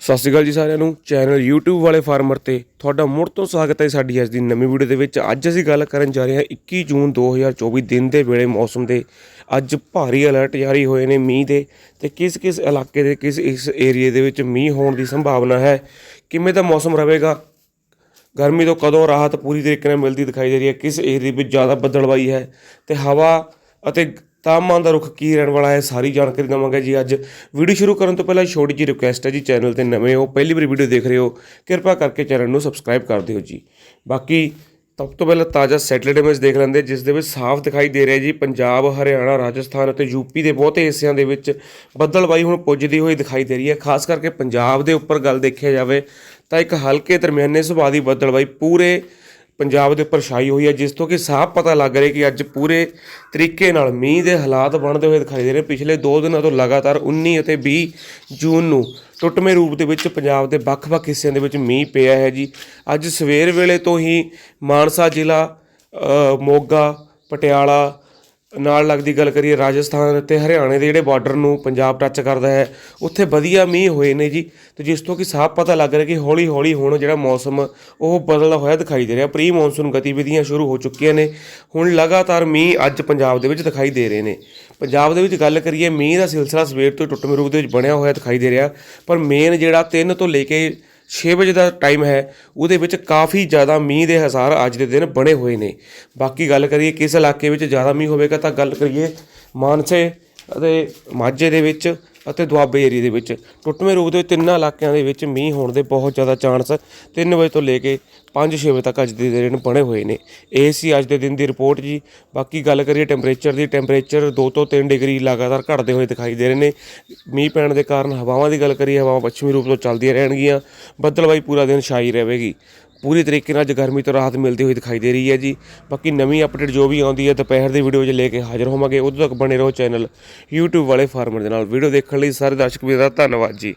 ਸਤਿ ਸ਼੍ਰੀ ਅਕਾਲ ਜੀ ਸਾਰਿਆਂ ਨੂੰ। ਚੈਨਲ YouTube ਵਾਲੇ ਫਾਰਮਰ ਤੇ ਤੁਹਾਡਾ ਮੁੜ ਤੋਂ ਸਵਾਗਤ ਹੈ ਸਾਡੀ ਅੱਜ ਦੀ ਨਵੀਂ ਵੀਡੀਓ ਦੇ ਵਿੱਚ। ਅੱਜ ਅਸੀਂ ਗੱਲ ਕਰਨ ਜਾ ਰਹੇ ਹਾਂ 21 ਜੂਨ 2024 ਦਿਨ ਦੇ ਵੇਲੇ ਮੌਸਮ ਦੇ। ਅੱਜ ਭਾਰੀ ਅਲਰਟ ਜਾਰੀ ਹੋਏ ਨੇ ਮੀਂਹ ਦੇ ਤੇ ਕਿਸ ਕਿਸ ਇਲਾਕੇ ਦੇ, ਕਿਸ ਇਸ ਏਰੀਏ ਦੇ ਵਿੱਚ ਮੀਂਹ ਹੋਣ ਦੀ ਸੰਭਾਵਨਾ ਹੈ, ਕਿਵੇਂ ਦਾ ਮੌਸਮ ਰਹੇਗਾ, ਗਰਮੀ ਤੋਂ ਕਦੋਂ ਰਾਹਤ ਪੂਰੀ ਤਰੀਕੇ ਨਾਲ ਮਿਲਦੀ ਦਿਖਾਈ ਦੇ ਰਹੀ ਹੈ, ਕਿਸ ਏਰੀਏ ਵਿੱਚ ਜ਼ਿਆਦਾ ਬੱਦਲਵਾਈ ਹੈ ਤੇ ਹਵਾ ਅਤੇ ਤਾਪਮਾਨ ਦਾ ਰੁਖ ਕੀ ਰਹਿਣ ਵਾਲਾ ਹੈ, ਸਾਰੀ ਜਾਣਕਾਰੀ ਦਵਾਂਗੇ ਜੀ ਅੱਜ। ਵੀਡੀਓ ਸ਼ੁਰੂ ਕਰਨ ਤੋਂ ਪਹਿਲਾਂ ਛੋਟੀ ਜਿਹੀ ਰਿਕੁਐਸਟ ਹੈ ਜੀ ਚੈਨਲ ਤੇ ਨਵੇਂ ਹੋ, ਪਹਿਲੀ ਵਾਰੀ ਵੀਡੀਓ ਦੇਖ ਰਹੇ ਹੋ, ਕਿਰਪਾ ਕਰਕੇ ਚੈਨਲ ਨੂੰ ਸਬਸਕ੍ਰਾਈਬ ਕਰ ਦਿਓ ਜੀ। ਬਾਕੀ ਸਭ ਤੋਂ ਪਹਿਲਾਂ ਤਾਜ਼ਾ ਸੈਟਲਡ ਇਮੇਜ ਦੇਖ ਲੈਂਦੇ, ਜਿਸ ਦੇ ਵਿੱਚ ਸਾਫ਼ ਦਿਖਾਈ ਦੇ ਰਿਹਾ ਜੀ, ਪੰਜਾਬ, ਹਰਿਆਣਾ, ਰਾਜਸਥਾਨ ਅਤੇ ਯੂਪੀ ਦੇ ਬਹੁਤੇ ਹਿੱਸਿਆਂ ਦੇ ਵਿੱਚ ਬੱਦਲਬਾਈ ਹੁਣ ਪੁੱਜਦੀ ਹੋਈ ਦਿਖਾਈ ਦੇ ਰਹੀ ਹੈ। ਖਾਸ ਕਰਕੇ ਪੰਜਾਬ ਦੇ ਉੱਪਰ ਗੱਲ ਦੇਖਿਆ ਜਾਵੇ, ਤਾਂ ਇੱਕ ਹਲਕੇ ਦਰਮਿਆਨੇ ਸੁਭਾਅ ਦੀ ਬੱਦਲਬਾਈ ਪੂਰੇ ਪੰਜਾਬ ਦੇ ਉੱਪਰ ਛਾਈ ਹੋਈ ਹੈ, ਜਿਸ ਤੋਂ ਕਿ ਸਾਫ਼ ਪਤਾ ਲੱਗ ਰਿਹਾ ਕਿ ਅੱਜ ਪੂਰੇ ਤਰੀਕੇ ਨਾਲ ਮੀਂਹ ਦੇ ਹਾਲਾਤ ਬਣਦੇ ਹੋਏ ਦਿਖਾਈ ਦੇ ਰਹੇ ਪਿਛਲੇ 2 ਦਿਨਾਂ ਤੋਂ ਲਗਾਤਾਰ 19 ਅਤੇ 20 ਜੂਨ ਨੂੰ ਟੁੱਟਵੇਂ ਰੂਪ ਦੇ ਵਿੱਚ ਪੰਜਾਬ ਦੇ ਵੱਖ-ਵੱਖ ਹਿੱਸਿਆਂ ਦੇ ਵਿੱਚ ਮੀਂਹ ਪਿਆ ਹੈ ਜੀ। ਅੱਜ ਸਵੇਰ ਵੇਲੇ ਤੋਂ ਹੀ ਮਾਨਸਾ ਜ਼ਿਲ੍ਹਾ ਮੋਗਾ, ਪਟਿਆਲਾ ਨਾਲ ਲੱਗਦੀ ਗੱਲ ਕਰੀਏ, ਰਾਜਸਥਾਨ ਤੇ ਹਰਿਆਣੇ ਦੇ ਜਿਹੜੇ ਬਾਰਡਰ ਨੂੰ ਪੰਜਾਬ ਟੱਚ ਕਰਦਾ ਹੈ, ਉੱਥੇ ਵਧੀਆ ਮੀਂਹ ਹੋਏ ਨੇ ਜੀ। ਤੇ ਜਿਸ ਤੋਂ ਕਿ ਸਾਫ਼ ਪਤਾ ਲੱਗ ਰਿਹਾ ਕਿ ਹੌਲੀ ਹੌਲੀ ਹੁਣ ਜਿਹੜਾ ਮੌਸਮ, ਉਹ ਬਦਲਦਾ ਹੋਇਆ ਦਿਖਾਈ ਦੇ ਰਿਹਾ। ਪ੍ਰੀ ਮੌਨਸੂਨ ਗਤੀਵਿਧੀਆਂ ਸ਼ੁਰੂ ਹੋ ਚੁੱਕੀਆਂ ਨੇ। ਹੁਣ ਲਗਾਤਾਰ ਮੀਂਹ ਅੱਜ ਪੰਜਾਬ ਦੇ ਵਿੱਚ ਦਿਖਾਈ ਦੇ ਰਹੇ ਨੇ। ਪੰਜਾਬ ਦੇ ਵਿੱਚ ਗੱਲ ਕਰੀਏ, ਮੀਂਹ ਦਾ ਸਿਲਸਿਲਾ ਸਵੇਰ ਤੋਂ ਟੁੱਟਵੇਂ ਰੂਪ ਦੇ ਵਿੱਚ ਬਣਿਆ ਹੋਇਆ ਦਿਖਾਈ ਦੇ ਰਿਹਾ। ਪਰ ਮੇਨ ਜਿਹੜਾ 3 ਤੋਂ ਲੈ ਕੇ 6 ਵਜੇ ਦਾ ਟਾਈਮ ਹੈ, ਉਹਦੇ ਵਿੱਚ ਕਾਫੀ ਜ਼ਿਆਦਾ ਮੀਂਹ ਦੇ ਹਜ਼ਾਰ ਅੱਜ ਦੇ ਦਿਨ ਬਣੇ ਹੋਏ ਨੇ। ਬਾਕੀ ਗੱਲ ਕਰੀਏ ਕਿਸ ਇਲਾਕੇ ਵਿੱਚ ਜ਼ਿਆਦਾ ਮੀਂਹ ਹੋਵੇਗਾ ਤਾਂ ਗੱਲ ਕਰੀਏ ਮਾਨਸੇ ਅਤੇ ਮਾਝੇ ਦੇ ਵਿੱਚ। ਅਤੇ ਦੁਆਬੇ ਏਰੀਆ ਦੇ ਵਿੱਚ। ਟੁੱਟਵੇਂ ਰੂਪ ਦੇ ਤਿੰਨਾਂ ਇਲਾਕਿਆਂ ਦੇ ਵਿੱਚ ਮੀਂਹ ਹੋਣ ਦੇ ਬਹੁਤ ਜ਼ਿਆਦਾ ਚਾਂਸ 3 ਵਜੇ ਤੋਂ ਲੈ ਕੇ 5-6 ਵਜੇ ਤੱਕ ਅੱਜ ਦੇ ਦਿਨ ਬਣੇ ਹੋਏ ਨੇ। ਇਹ ਸੀ ਅੱਜ ਦੇ ਦਿਨ ਦੀ ਰਿਪੋਰਟ ਜੀ। ਬਾਕੀ ਗੱਲ ਕਰੀਏ ਟੈਂਪਰੇਚਰ ਦੀ ਟੈਂਪਰੇਚਰ 2 ਤੋਂ 3 ਡਿਗਰੀ ਲਗਾਤਾਰ ਘਟਦੇ ਹੋਏ ਦਿਖਾਈ ਦੇ ਰਹੇ ਨੇ। ਮੀਂਹ ਪੈਣ ਦੇ ਕਾਰਨ ਹਵਾਵਾਂ ਦੀ ਗੱਲ ਕਰੀਏ, ਹਵਾਵਾਂ ਪੱਛਮੀ ਰੂਪ ਤੋਂ ਚੱਲਦੀਆਂ ਰਹਿਣਗੀਆਂ। ਬੱਦਲਬਾਈ ਪੂਰਾ ਦਿਨ ਛਾਈ ਰਹੇਗੀ। ਪੂਰੀ ਤਰੀਕੇ ਨਾਲ ਅੱਜ ਗਰਮੀ ਤੋਂ ਰਾਹਤ ਮਿਲਦੀ ਹੋਈ ਦਿਖਾਈ ਦੇ ਰਹੀ ਹੈ ਜੀ। ਬਾਕੀ ਨਵੀਂ ਅਪਡੇਟ ਜੋ ਵੀ ਆਉਂਦੀ ਹੈ ਦੁਪਹਿਰ ਦੀ ਵੀਡੀਓ 'ਚ ਲੈ ਕੇ ਹਾਜ਼ਰ ਹੋਵਾਂਗੇ। ਉਦੋਂ ਤੱਕ ਬਣੇ ਰਹੋ ਚੈਨਲ YouTube ਵਾਲੇ ਫਾਰਮਰ ਦੇ ਨਾਲ। ਵੀਡੀਓ ਦੇਖਣ ਲਈ ਸਾਰੇ ਦਰਸ਼ਕ ਵੀਰਾਂ ਦਾ ਧੰਨਵਾਦ ਜੀ।